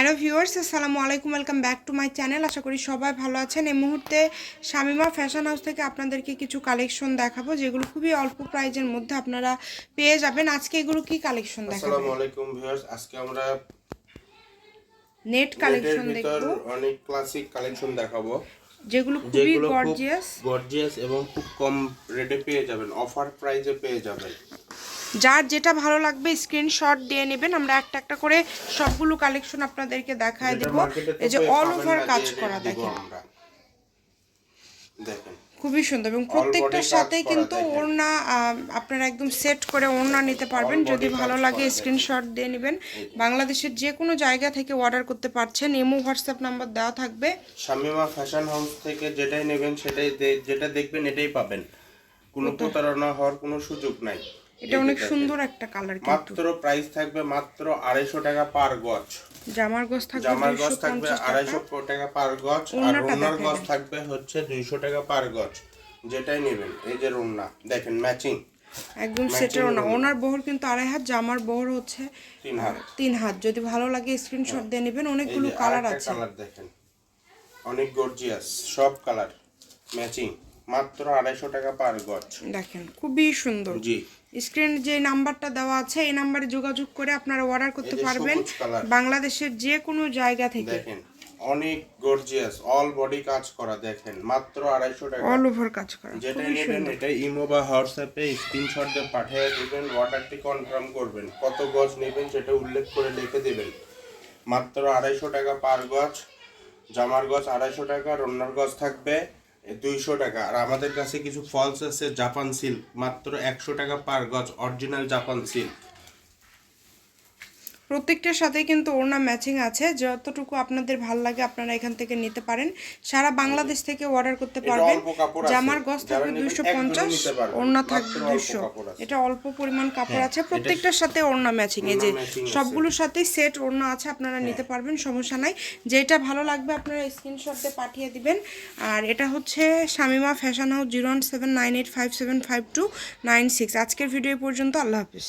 Hello viewers আসসালামু আলাইকুম welcome back to my channel. আশা করি সবাই ভালো আছেন। এই মুহূর্তে শামিমা ফ্যাশন হাউস থেকে আপনাদেরকে কিছু কালেকশন দেখাবো যেগুলো খুবই অল্প প্রাইজের মধ্যে আপনারা পেয়ে যাবেন। আজকে এগুলো কি কালেকশন দেখাবো? আসসালামু আলাইকুম ভিউয়ার্স আজকে আমরা নেট কালেকশন দেখব। অনেক ক্লাসিক কালেকশন দেখাবো। যেগুলো খুবই গর্জিয়াস গর্জিয়াস এবং খুব কম রেটে পেয়ে যাবেন অফার প্রাইজে পেয়ে যাবেন। যার যেটা ভালো লাগবে স্ক্রিনশট দিয়ে নেবেন। আমরা একটা একটা করে সবগুলো কালেকশন আপনাদেরকে দেখায় দেব। এই যে অল ওভার কাজ করা দেখেন। খুবই সুন্দর এবং প্রত্যেকটার সাথে কিন্তু ওড়না আপনারা একদম সেট করে ওড়না নিতে পারবেন। যদি ভালো লাগে স্ক্রিনশট দিয়ে নেবেন। বাংলাদেশের যে কোনো জায়গা থেকে অর্ডার করতে পারছেন এমও হোয়াটসঅ্যাপ নাম্বার দেওয়া থাকবে। শামিমা ফ্যাশন হাউস থেকে যেটাই নেবেন সেটাই যেটা দেখবেন এটাই পাবেন। কোনো প্রতারণা হওয়ার কোনো সুযোগ নাই। এটা অনেক সুন্দর একটা কালার কিন্তু। মাত্র প্রাইস থাকবে মাত্র আড়াইশো টাকা পার গজ। জামার গোস থাকবে জামার গজ থাকবে আড়াইশো টাকা পার গজ আর রোনার গজ থাকবে হচ্ছে দুইশো টাকা পার গজ। যেটাই নেবেন এই যে রোনা দেখেন ম্যাচিং একদম সেটের ওনা ওনার বহর কিন্তু আড়াই হাত জামার বহর হচ্ছে তিন হাত। তিন হাত। যদি ভালো লাগে স্ক্রিনশট দিয়ে নেবেন অনেকগুলো কালার আছে। কালার দেখেন। অনেক গর্জিয়াস সব কালার ম্যাচিং মাত্র আড়াইশো টাকা পার গজ। দেখেন খুবই সুন্দর। জি। স্ক্রিন যে নাম্বারটা দেওয়া আছে এই নাম্বারে যোগাযোগ করে আপনারা অর্ডার করতে পারবেন। বাংলাদেশের যে কোনো জায়গা থেকে। দেখেন অনেক গর্জিয়াস অল বডি কাজ করা দেখেন মাত্র আড়াইশো টাকা। অল ওভার কাজ করা যেটা নেবেন এটা ইমো বা হোয়াটসঅ্যাপে স্ক্রিনশট দিয়ে পাঠিয়ে দেবেন অর্ডারটি কনফার্ম করবেন কত গজ নেবেন সেটা উল্লেখ করে লিখে দেবেন। মাত্র আড়াইশো টাকা পার গজ জামার গজ আড়াইশো টাকা রন্নার গজ থাকবে। দুইশো টাকা। আর আমাদের কাছে কিছু ফলস আছে জাপান সিল্ক মাত্র একশো টাকা পার গজ অরিজিনাল জাপান সিল্ক প্রত্যেকটার সাথে কিন্তু ওড়না ম্যাচিং আছে। যতটুকু আপনাদের ভালো লাগে আপনারা এখান থেকে নিতে পারেন। সারা বাংলাদেশ থেকে অর্ডার করতে পারবেন। কাপড়। জামার গজ থাকবে দুইশো পঞ্চাশ। ওড়না থাকবে দুইশো। এটা অল্প পরিমাণ কাপড় হ্যাঁ, আছে প্রত্যেকটার সাথে ওড়না ম্যাচিং এই যে। সবগুলোর সাথেই সেট ওড়না আছে আপনারা নিতে পারবেন সমস্যা নাই। যেটা ভালো লাগবে আপনারা স্ক্রিনশট দিয়ে পাঠিয়ে দিবেন। আর এটা হচ্ছে Shamima fashion house zero one seven nine eight five seven five two nine six আজকের ভিডিও পর্যন্ত আল্লাহ হাফিজ।